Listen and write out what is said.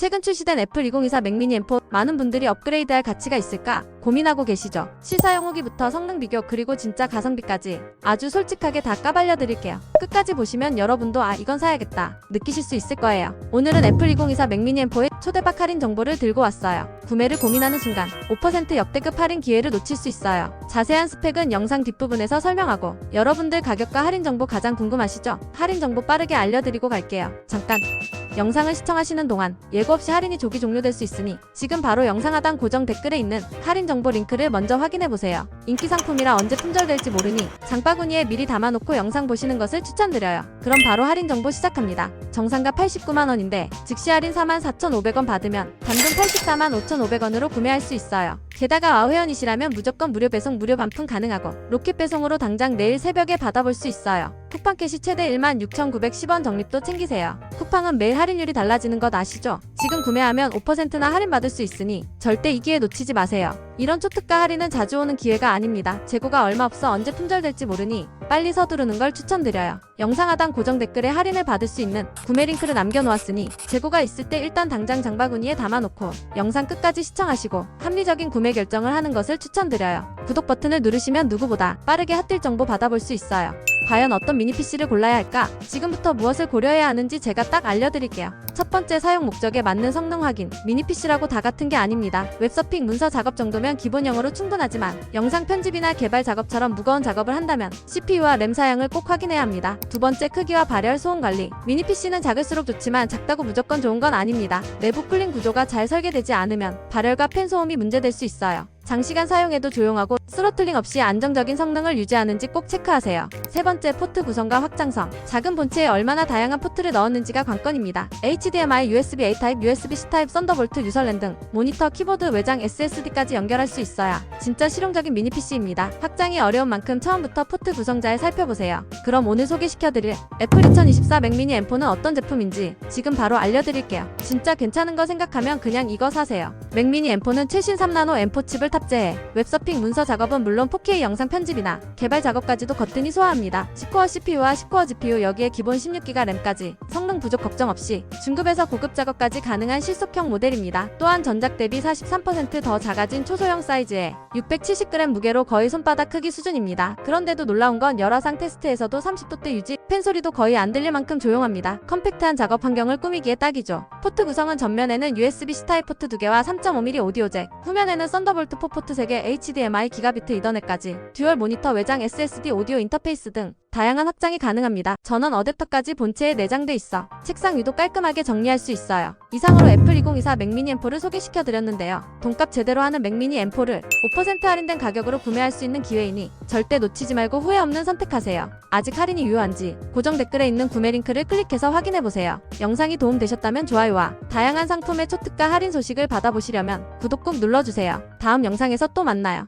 최근 출시된 애플 2024 맥미니 M4 많은 분들이 업그레이드할 가치가 있을까 고민하고 계시죠? 실사용 후기부터 성능 비교 그리고 진짜 가성비까지 아주 솔직하게 다 까발려 드릴게요. 끝까지 보시면 여러분도 아 이건 사야겠다 느끼실 수 있을 거예요. 오늘은 애플 2024 맥미니 M4의 초대박 할인 정보를 들고 왔어요. 구매를 고민하는 순간 5% 역대급 할인 기회를 놓칠 수 있어요. 자세한 스펙은 영상 뒷부분에서 설명하고 여러분들 가격과 할인 정보 가장 궁금하시죠? 할인 정보 빠르게 알려드리고 갈게요. 잠깐 영상을 시청하시는 동안 예고 없이 할인이 조기 종료될 수 있으니 지금 바로 영상 하단 고정 댓글에 있는 할인 정보 링크를 먼저 확인해 보세요. 인기 상품이라 언제 품절될지 모르니 장바구니에 미리 담아놓고 영상 보시는 것을 추천드려요. 그럼 바로 할인 정보 시작합니다. 정상가 89만 원인데 즉시 할인 44,500원 받으면 단돈 84만 5,500원으로 구매할 수 있어요. 게다가 아회원이시라면 무조건 무료 배송 무료 반품 가능하고 로켓 배송으로 당장 내일 새벽에 받아볼 수 있어요. 쿠팡 캐시 최대 16,910원 적립도 챙기세요. 쿠팡은 매일 할인율이 달라지는 것 아시죠? 지금 구매하면 5%나 할인받을 수 있으니 절대 이 기회 놓치지 마세요. 이런 초특가 할인은 자주 오는 기회가 아닙니다. 재고가 얼마 없어 언제 품절될지 모르니 빨리 서두르는 걸 추천드려요. 영상 하단 고정 댓글에 할인을 받을 수 있는 구매 링크를 남겨놓았으니 재고가 있을 때 일단 당장 장바구니에 담아놓고 영상 끝까지 시청하시고 합리적인 구매 결정을 하는 것을 추천드려요. 구독 버튼을 누르시면 누구보다 빠르게 핫딜 정보 받아볼 수 있어요. 과연 어떤 미니 PC를 골라야 할까? 지금부터 무엇을 고려해야 하는지 제가 딱 알려드릴게요. 첫 번째 사용 목적에 맞는 성능 확인. 미니 PC라고 다 같은 게 아닙니다. 웹서핑 문서 작업 정도면 기본형으로 충분하지만 영상 편집이나 개발 작업처럼 무거운 작업을 한다면 CPU와 램 사양을 꼭 확인해야 합니다. 두 번째 크기와 발열 소음 관리. 미니 PC는 작을수록 좋지만 작다고 무조건 좋은 건 아닙니다. 내부 쿨링 구조가 잘 설계되지 않으면 발열과 팬 소음이 문제될 수 있어요. 장시간 사용해도 조용하고 스로틀링 없이 안정적인 성능을 유지하는지 꼭 체크하세요. 세 번째 포트 구성과 확장성. 작은 본체에 얼마나 다양한 포트를 넣었는지가 관건입니다. HDMI, USB-A 타입, USB-C 타입, 썬더볼트, 유설랜 등 모니터, 키보드, 외장, SSD까지 연결할 수 있어야 진짜 실용적인 미니 PC입니다. 확장이 어려운 만큼 처음부터 포트 구성 잘 살펴보세요. 그럼 오늘 소개시켜드릴 애플 2024 맥미니 M4는 어떤 제품인지 지금 바로 알려드릴게요. 진짜 괜찮은 거 생각하면 그냥 이거 사세요. 맥미니 M4는 최신 3나노 M4 칩을 탑재해 웹서핑 문서 작업은 물론 4K 영상 편집이나 개발 작업까지도 거뜬히 소화합니다. 10코어 CPU와 10코어 GPU 여기에 기본 16기가 램까지 성능 부족 걱정 없이 중급에서 고급 작업까지 가능한 실속형 모델입니다. 또한 전작 대비 43%더 작아진 초소형 사이즈에 670g 무게로 거의 손바닥 크기 수준입니다. 그런데도 놀라운 건 열화상 테스트에서도 30도대 유지, 팬 소리도 거의 안 들릴 만큼 조용합니다. 컴팩트한 작업 환경을 꾸미기에 딱이죠. 포트 구성은 전면에는 USB-C 타입 포트 2개와 3.5mm 오디오 잭, 후면에는 썬더볼트 4 포트 3개, HDMI 기가비트 이더넷까지, 듀얼 모니터 외장 SSD 오디오 인터페이스 등 다양한 확장이 가능합니다. 전원 어댑터까지 본체에 내장돼 있어 책상 위도 깔끔하게 정리할 수 있어요. 이상으로 애플 2024 맥미니 M4를 소개시켜 드렸는데요. 돈값 제대로 하는 맥미니 M4를 5% 할인된 가격으로 구매할 수 있는 기회이니 절대 놓치지 말고 후회 없는 선택하세요. 아직 할인이 유효한지 고정 댓글에 있는 구매 링크를 클릭해서 확인해 보세요. 영상이 도움되셨다면 좋아요와 다양한 상품의 초특가 할인 소식을 받아보시려면 구독 꼭 눌러주세요. 다음 영상에서 또 만나요.